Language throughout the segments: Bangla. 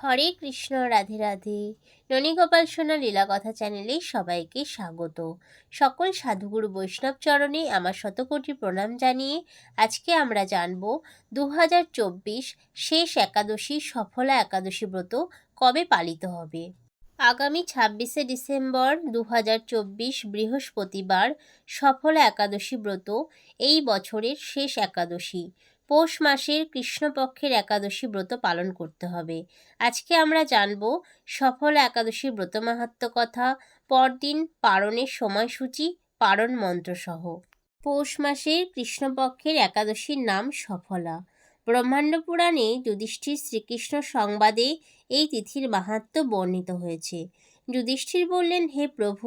হরে কৃষ্ণ, রাধে রাধে। ননীগোপাল সোনা লীলা কথা চ্যানেলে সবাইকে স্বাগত। সকল সাধুগুরু বৈষ্ণব চরণে আমার শতকোটি প্রণাম জানিয়ে আজকে আমরা জানব দু হাজার চব্বিশ শেষ একাদশী সফলা একাদশী ব্রত কবে পালিত হবে। আগামী ছাব্বিশে ডিসেম্বর দু হাজার চব্বিশ বৃহস্পতিবার সফলা একাদশী ব্রত এই বছরের শেষ একাদশী। পৌষ মাসের কৃষ্ণপক্ষের একাদশী ব্রত পালন করতে হবে। আজকে আমরা জানব সফল একাদশী ব্রত মাহাত্ম কথা, পরদিন পারণের সময়সূচি, পারণ মন্ত্রসহ। পৌষ মাসের কৃষ্ণপক্ষের একাদশীর নাম সফলা। ব্রহ্মাণ্ড পুরাণে যুধিষ্ঠির শ্রীকৃষ্ণ সংবাদে এই তিথির মাহাত্ম বর্ণিত হয়েছে। যুধিষ্ঠির বললেন, হে প্রভু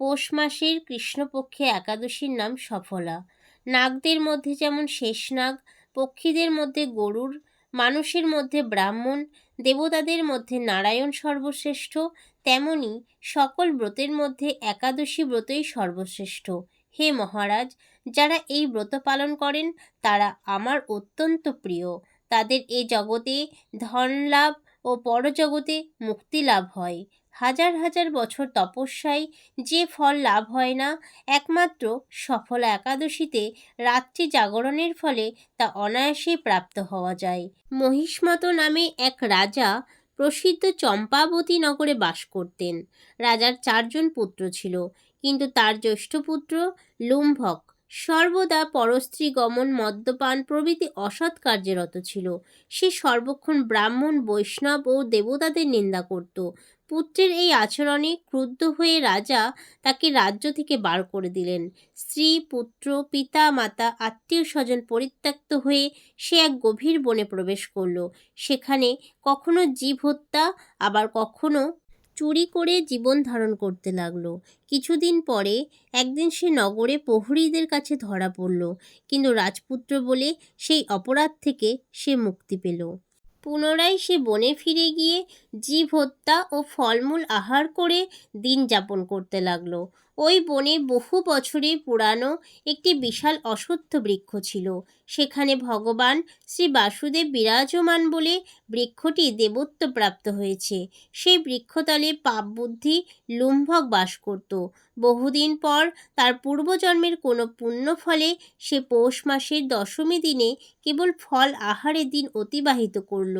পৌষ মাসের কৃষ্ণপক্ষে একাদশীর নাম সফলা। নাগদের মধ্যে যেমন শেষনাগ পক্ষীদের মধ্যে গরুর, মানুষের মধ্যে ব্রাহ্মণ, দেবতাদের মধ্যে নারায়ণ সর্বশ্রেষ্ঠ, তেমনি সকল ব্রতের মধ্যে একাদশী ব্রতই সর্বশ্রেষ্ঠ। হে মহারাজ, যারা এই ব্রত পালন করেন, তারা আমার অত্যন্ত প্রিয়। তাদের এ জগতে ধন লাভ ও পরজগতে মুক্তি লাভ হয়। হাজার হাজার বছর তপস্যায় যে ফল লাভ হয় না, একমাত্র সফল একাদশীতে রাত্রি জাগরণের ফলে তা অনায়াসেই প্রাপ্ত হওয়া যায়। মহিষ্মত নামে এক রাজা প্রসিদ্ধ চম্পাবতী নগরে বাস করতেন। রাজার চারজন পুত্র ছিল, কিন্তু তার জ্যৈষ্ঠ পুত্র লুম্ভক। সর্বদা পরস্ত্রী গমন, মদ্যপান প্রভৃতি অসৎ কার্যে রত ছিল। সে সর্বক্ষণ ব্রাহ্মণ, বৈষ্ণব ও দেবতাদের নিন্দা করত। পুত্রের এই আচরণে ক্রুদ্ধ হয়ে রাজা তাকে রাজ্য থেকে বার করে দিলেন। স্ত্রী, পুত্র, পিতা, মাতা আত্মীয় স্বজন পরিত্যক্ত হয়ে সে এক গভীর বনে প্রবেশ করল। সেখানে কখনো জীব হত্যা, আবার কখনো চুরি করে জীবন ধারণ করতে লাগল। কিছুদিন পরে একদিন সে নগরে প্রহরীদের কাছে ধরা পড়ল, কিন্তু রাজপুত্র বলে সেই অপরাধ থেকে সে মুক্তি পেল। পুনরায় সে বনে ফিরে গিয়ে জীব হত্যা ও ফলমূল আহার করে দিন যাপন করতে লাগল। ওই বনে বহু বছরের পুরানো একটি বিশাল অশ্বত্থ বৃক্ষ ছিল। সেখানে ভগবান শ্রী বাসুদেব বিরাজমান বলে বৃক্ষটি দেবত্ব প্রাপ্ত হয়েছে। সেই বৃক্ষতলে পাপ বুদ্ধি লুম্ভক বাস করত। বহুদিন পর তার পূর্বজন্মের কোনো পুণ্য ফলে সে পৌষ মাসের দশমী দিনে কেবল ফল আহারের দিন অতিবাহিত করল।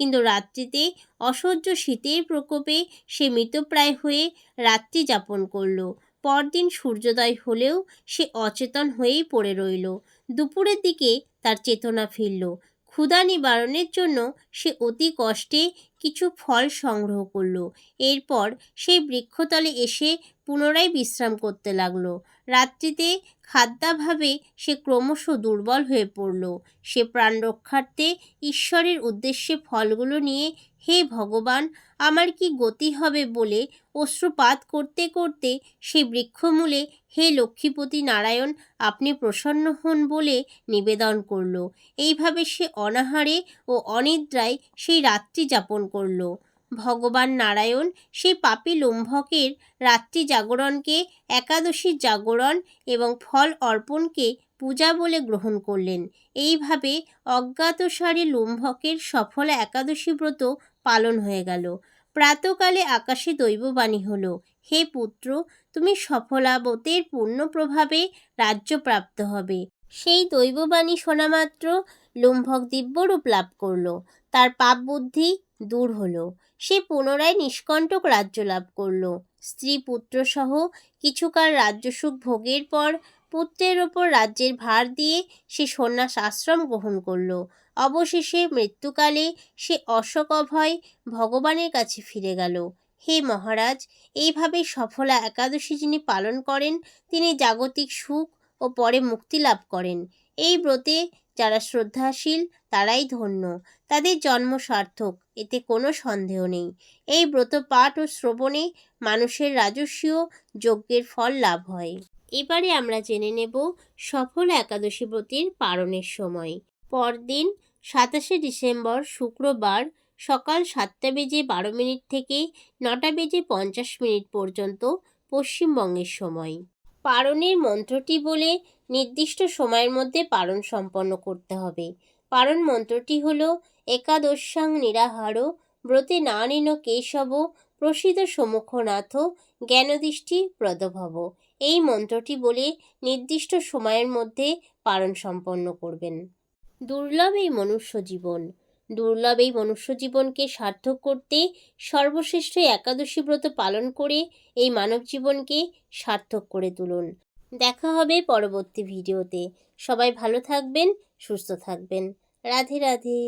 কিন্তু রাত্রিতে অসহ্য শীতের প্রকোপে সে মৃতপ্রায় হয়ে রাত্রি যাপন করল। পরদিন সূর্যোদয় হলেও সে অচেতন হয়েই পড়ে রইল। দুপুরের দিকে তার চেতনা ফিরল। ক্ষুধা নিবারণের জন্য সে অতি কষ্টে কিছু ফল সংগ্রহ করল। এরপর সেই বৃক্ষতলে এসে পুনরায় বিশ্রাম করতে লাগল। রাত্রিতে খাদ্যাভাবে সে ক্রমশ দুর্বল হয়ে পড়ল। সে প্রাণ রক্ষার্থে ঈশ্বরের উদ্দেশ্যে ফলগুলো নিয়ে, হে ভগবান, আমার কি গতি হবে? বলে অশ্রুপাত করতে করতে সেই বৃক্ষমূলে, হে লক্ষ্মীপতি নারায়ণ, আপনি প্রসন্ন হন বলে নিবেদন করল। এইভাবে সে অনাহারে ও অনিদ্রায় সেই রাত্রি যাপন করল। ভগবান নারায়ণ সেই পাপী লুম্ভকের রাত্রি জাগরণকে, একাদশীর জাগরণ এবং ফল অর্পণকে পূজা বলে গ্রহণ করলেন। এইভাবে অজ্ঞাতসারে লুম্ভকের সফল একাদশী ব্রত পালন হয়ে গেল। প্রাতকালে আকাশে দৈববাণী হলো, হে পুত্র, তুমি সফলাবতের পূর্ণ প্রভাবে রাজ্য প্রাপ্ত হবে। সেই দৈববাণী শোনা মাত্র লুম্ভক দিব্যরূপ লাভ করল। তার পাপ বুদ্ধি দূর হলো। সে পুনরায় নিষ্কণ্টক রাজ্য লাভ করল। স্ত্রী পুত্রসহ কিছুকাল রাজ্যসুখ ভোগের পর পুত্রের ওপর রাজ্যের ভার দিয়ে সে সন্ন্যাস আশ্রম গ্রহণ করল। অবশেষে মৃত্যুকালে সে অশোক অভয় ভগবানের কাছে ফিরে গেল। হে মহারাজ, এইভাবে সফলা একাদশী যিনি পালন করেন, তিনি জাগতিক সুখ ও পরে মুক্তি লাভ করেন। এই ব্রতে যারা শ্রদ্ধাশীল, তারাই ধন্য। তাদের জন্ম সার্থক, এতে কোনো সন্দেহ নেই। এই ব্রত পাঠ ও শ্রবণে মানুষের রাজস্বীয় যজ্ঞের ফল লাভ হয়। এবারে আমরা জেনে নেব সফল একাদশী ব্রতের পালনের সময়। পরদিন সাতাশে ডিসেম্বর শুক্রবার সকাল সাতটা বেজে বারো মিনিট থেকে নটা বেজে পঞ্চাশ মিনিট পর্যন্ত পশ্চিমবঙ্গের সময়। পারণের মন্ত্রটি বলে নির্দিষ্ট সময়ের মধ্যে পারণ সম্পন্ন করতে হবে। পারণ মন্ত্রটি হল, একাদশাং নিরাহার, ব্রতে নানিন কেশব, প্রসিদ্ধ সমুখনাথ জ্ঞানদৃষ্টি প্রদভব এই মন্ত্রটি বলে নির্দিষ্ট সময়ের মধ্যে পারণ সম্পন্ন করবেন। দুর্লভ এই মনুষ্য জীবন। দুর্লভ এই মনুষ্য জীবনকে সার্থক করতে সর্বশ্রেষ্ঠ একাদশী ব্রত পালন করে এই মানব জীবনকে সার্থক করে তুলুন। দেখা হবে পরবর্তী ভিডিওতে। সবাই ভালো থাকবেন সুস্থ থাকবেন। রাধে রাধে।